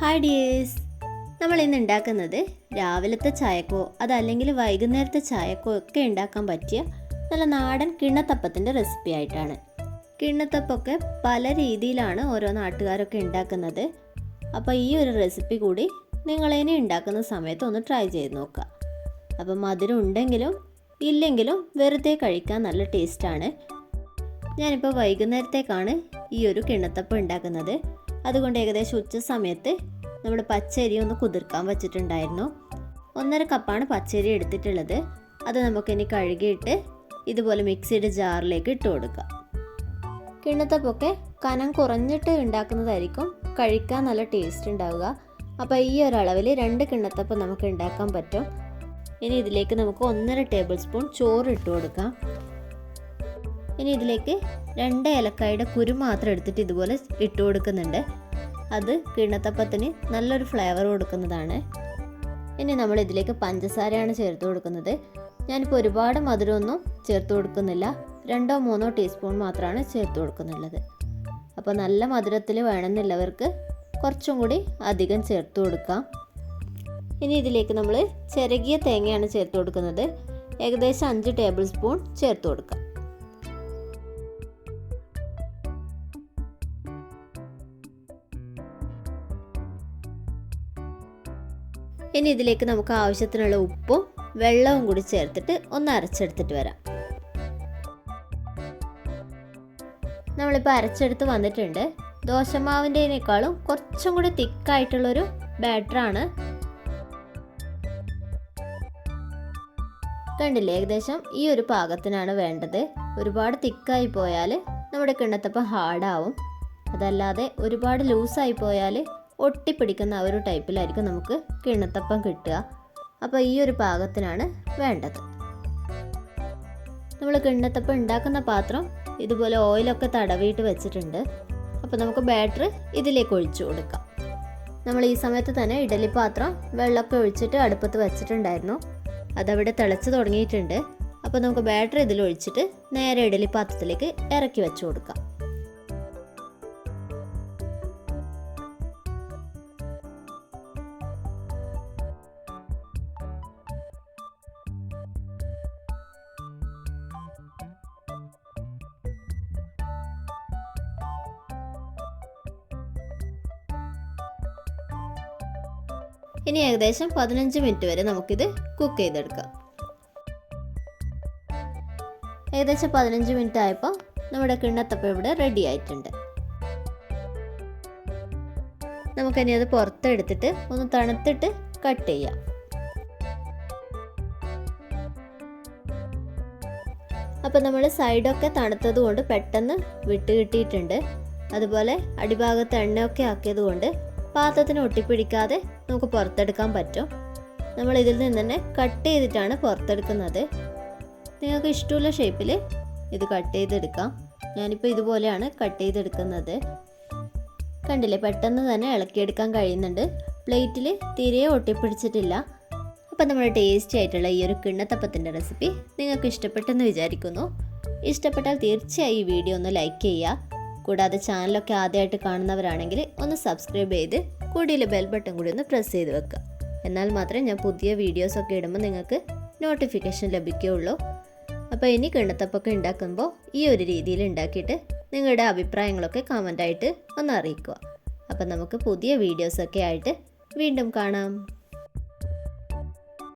Hi dears നമ്മൾ ഇന്ന് ഉണ്ടാക്കുന്നത് രാവിലത്തെ ചായക്കോ അതല്ലെങ്കിൽ വൈകുന്നേരത്തെ ചായക്കോ ഒക്കെ ഉണ്ടാക്കാൻ പറ്റിയ നല്ല നാടൻ കിണ്ണത്തപ്പത്തിന്റെ റെസിപ്പി ആയിട്ടാണ്. കിണ്ണത്തപ്പൊക്കെ പല രീതിയിലാണ് ഓരോ നാട്ടുകാരൊക്കെ ഉണ്ടാക്കുന്നത്. അപ്പോൾ ഈ ഒരു റെസിപ്പി കൂടി നിങ്ങളതിനെ ഉണ്ടാക്കുന്ന സമയത്ത് ഒന്ന് ട്രൈ ചെയ്ത് നോക്കുക. അപ്പം മധുരം ഉണ്ടെങ്കിലും ഇല്ലെങ്കിലും വെറുതെ കഴിക്കാൻ നല്ല ടേസ്റ്റാണ് ഞാനിപ്പോൾ വൈകുന്നേരത്തേക്കാണ് ഈ ഒരു കിണ്ണത്തപ്പം ഉണ്ടാക്കുന്നത്. അതുകൊണ്ട് ഏകദേശം ഉച്ച സമയത്ത് നമ്മൾ പച്ചരി ഒന്ന് കുതിർക്കാൻ വെച്ചിട്ടുണ്ടായിരുന്നു. ഒന്നര കപ്പാണ് പച്ചരി എടുത്തിട്ടുള്ളത്. അത് നമുക്കിനി കഴുകിയിട്ട് ഇതുപോലെ മിക്സിയുടെ ജാറിലേക്ക് ഇട്ട് കൊടുക്കാം. കിണ്ണത്തപ്പൊക്കെ കനം കുറഞ്ഞിട്ട് ഉണ്ടാക്കുന്നതായിരിക്കും. കഴിക്കാൻ നല്ല ടേസ്റ്റ് ഉണ്ടാവുക. അപ്പോൾ ഈ ഒരളവിൽ രണ്ട് കിണ്ണത്തപ്പം നമുക്ക് ഉണ്ടാക്കാൻ പറ്റും. ഇനി ഇതിലേക്ക് നമുക്ക് ഒന്നര ടേബിൾ സ്പൂൺ ചോറ് ഇട്ട് കൊടുക്കാം. ഇനി ഇതിലേക്ക് രണ്ട് ഏലക്കായുടെ കുരു മാത്രം എടുത്തിട്ട് ഇതുപോലെ ഇട്ട് കൊടുക്കുന്നുണ്ട്. അത് കിണത്തപ്പത്തിന് നല്ലൊരു ഫ്ലേവർ കൊടുക്കുന്നതാണ്. ഇനി നമ്മൾ ഇതിലേക്ക് പഞ്ചസാരയാണ് ചേർത്ത് കൊടുക്കുന്നത്. ഞാനിപ്പോൾ ഒരുപാട് മധുരമൊന്നും ചേർത്ത് കൊടുക്കുന്നില്ല. രണ്ടോ മൂന്നോ ടീസ്പൂൺ മാത്രമാണ് ചേർത്ത് കൊടുക്കുന്നുള്ളത്. അപ്പോൾ നല്ല മധുരത്തിൽ വേണമെന്നുള്ളവർക്ക് കുറച്ചും കൂടി അധികം ചേർത്ത് കൊടുക്കാം. ഇനി ഇതിലേക്ക് നമ്മൾ ചിരകിയ തേങ്ങയാണ് ചേർത്ത് കൊടുക്കുന്നത്. ഏകദേശം അഞ്ച് ടേബിൾ സ്പൂൺ ചേർത്ത് കൊടുക്കാം. ഇനി ഇതിലേക്ക് നമുക്ക് ആവശ്യത്തിനുള്ള ഉപ്പും വെള്ളവും കൂടി ചേർത്തിട്ട് ഒന്ന് അരച്ചെടുത്തിട്ട് വരാം. നമ്മളിപ്പോൾ അരച്ചെടുത്ത് വന്നിട്ടുണ്ട്. ദോശമാവിന്റെതിനേക്കാളും കുറച്ചും കൂടി തിക്കായിട്ടുള്ളൊരു ബാറ്ററാണ്. കണ്ടില്ലേ ഏകദേശം ഈ ഒരു പാകത്തിനാണ് വേണ്ടത്. ഒരുപാട് തിക്കായി പോയാൽ നമ്മുടെ കിണ്ണത്തപ്പം ഹാർഡാവും. അതല്ലാതെ ഒരുപാട് ലൂസായി പോയാൽ ഒട്ടിപ്പിടിക്കുന്ന ആ ഒരു ടൈപ്പിലായിരിക്കും നമുക്ക് കിണത്തപ്പം കിട്ടുക. അപ്പോൾ ഈ ഒരു പാകത്തിനാണ് വേണ്ടത്. നമ്മൾ കിണ്ണത്തപ്പം ഉണ്ടാക്കുന്ന പാത്രം ഇതുപോലെ ഓയിലൊക്കെ തടവിയിട്ട് വെച്ചിട്ടുണ്ട്. അപ്പോൾ നമുക്ക് ബാറ്റർ ഇതിലേക്ക് ഒഴിച്ചു കൊടുക്കാം. നമ്മൾ ഈ സമയത്ത് തന്നെ ഇഡലി പാത്രം വെള്ളമൊക്കെ ഒഴിച്ചിട്ട് അടുപ്പത്ത് വെച്ചിട്ടുണ്ടായിരുന്നു. അതവിടെ തിളച്ച് തുടങ്ങിയിട്ടുണ്ട്. അപ്പോൾ നമുക്ക് ബാറ്റർ ഇതിൽ ഒഴിച്ചിട്ട് നേരെ ഇഡലി പാത്രത്തിലേക്ക് ഇറക്കി വെച്ച് കൊടുക്കാം. ഇനി ഏകദേശം പതിനഞ്ച് മിനിറ്റ് വരെ നമുക്കിത് കുക്ക് ചെയ്തെടുക്കാം. ഏകദേശം പതിനഞ്ച് മിനിറ്റ് ആയപ്പോൾ നമ്മുടെ കിണ്ണത്തപ്പം ഇവിടെ റെഡി ആയിട്ടുണ്ട്. നമുക്കിനി അത് പുറത്തെടുത്തിട്ട് ഒന്ന് തണുത്തിട്ട് കട്ട് ചെയ്യാം. അപ്പം നമ്മൾ സൈഡൊക്കെ തണുത്തത് കൊണ്ട് പെട്ടെന്ന് വിട്ട് കിട്ടിയിട്ടുണ്ട്. അതുപോലെ അടിഭാഗത്ത് എണ്ണയൊക്കെ ആക്കിയത് കൊണ്ട് പാത്രത്തിന് ഒട്ടിപ്പിടിക്കാതെ നമുക്ക് പുറത്തെടുക്കാൻ പറ്റും. നമ്മൾ ഇതിൽ നിന്ന് തന്നെ കട്ട് ചെയ്തിട്ടാണ് പുറത്തെടുക്കുന്നത്. നിങ്ങൾക്ക് ഇഷ്ടമുള്ള ഷേപ്പിൽ ഇത് കട്ട് ചെയ്തെടുക്കാം. ഞാനിപ്പോൾ ഇതുപോലെയാണ് കട്ട് ചെയ്തെടുക്കുന്നത്. കണ്ടില്ലേ പെട്ടെന്ന് തന്നെ ഇളക്കിയെടുക്കാൻ കഴിയുന്നുണ്ട്. പ്ലേറ്റിൽ തീരെ ഒട്ടിപ്പിടിച്ചിട്ടില്ല. അപ്പം നമ്മുടെ ടേസ്റ്റി ആയിട്ടുള്ള ഈ ഒരു കിണ്ണത്തപ്പത്തിന്റെ റെസിപ്പി നിങ്ങൾക്ക് ഇഷ്ടപ്പെട്ടെന്ന് വിചാരിക്കുന്നു. ഇഷ്ടപ്പെട്ടാൽ തീർച്ചയായും ഈ വീഡിയോ ഒന്ന് ലൈക്ക് ചെയ്യുക. കൂടാതെ ചാനലൊക്കെ ആദ്യമായിട്ട് കാണുന്നവരാണെങ്കിൽ ഒന്ന് സബ്സ്ക്രൈബ് ചെയ്ത് കൂടിയിൽ ബെൽ ബട്ടൺ കൂടി ഒന്ന് പ്രസ് ചെയ്ത് വെക്കുക. എന്നാൽ മാത്രമേ ഞാൻ പുതിയ വീഡിയോസൊക്കെ ഇടുമ്പോൾ നിങ്ങൾക്ക് നോട്ടിഫിക്കേഷൻ ലഭിക്കുകയുള്ളൂ. അപ്പോൾ ഇനി കിണ്ണത്തപ്പൊക്കെ ഉണ്ടാക്കുമ്പോൾ ഈ ഒരു രീതിയിൽ ഉണ്ടാക്കിയിട്ട് നിങ്ങളുടെ അഭിപ്രായങ്ങളൊക്കെ കമന്റായിട്ട് ഒന്ന് അറിയിക്കുക. അപ്പം നമുക്ക് പുതിയ വീഡിയോസൊക്കെ ആയിട്ട് വീണ്ടും കാണാം.